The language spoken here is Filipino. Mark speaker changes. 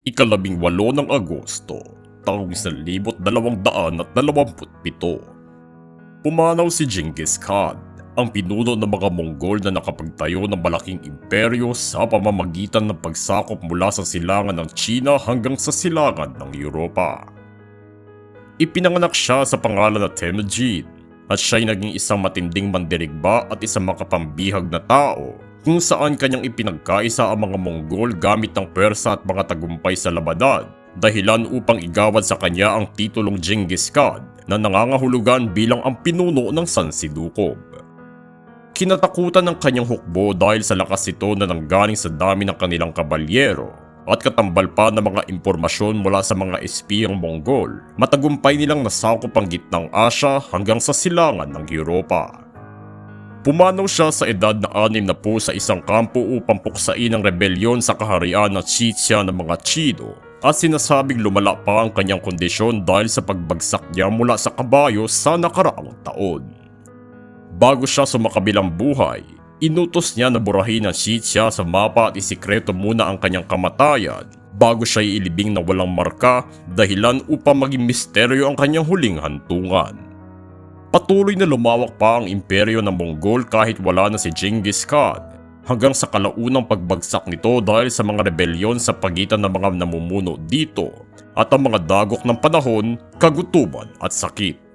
Speaker 1: ikalabing walo ng Agosto, taong 1227. Pumanaw si Genghis Khan, ang pinuno ng mga Mongol na nakapagtayo ng malaking imperyo sa pamamagitan ng pagsakop mula sa silangan ng China hanggang sa silangan ng Europa. Ipinanganak siya sa pangalan na Temujin at siya'y naging isang matinding mandirigba at isang makapambihag na tao kung saan kanyang ipinagkaisa ang mga Mongol gamit ng pwersa at mga tagumpay sa labanan dahilan upang igawad sa kanya ang titulong Genghis Khan na nangangahulugan bilang ang pinuno ng Sansidukob. Kinatakutan ng kanyang hukbo dahil sa lakas ito na nanggaling sa dami ng kanilang kabalyero at katambal pa ng mga impormasyon mula sa mga espiyang Mongol, matagumpay nilang nasakop ang gitnang Asya hanggang sa silangan ng Europa. Pumanaw siya sa edad na anim na po sa isang kampo upang puksain ang rebelyon sa kaharian ng Chixia ng mga Chino at sinasabing lumala pa ang kanyang kondisyon dahil sa pagbagsak niya mula sa kabayo sa nakaraang taon. Bago siya sumakabilang buhay, inutos niya na burahin ang Chixia sa mapa at isikreto muna ang kanyang kamatayan bago siya iilibing na walang marka dahilan upang maging misteryo ang kanyang huling hantungan. Patuloy na lumawak pa ang imperyo ng Mongol kahit wala na si Genghis Khan hanggang sa kalaunang pagbagsak nito dahil sa mga rebelyon sa pagitan ng mga namumuno dito at ang mga dagok ng panahon, kagutuman at sakit.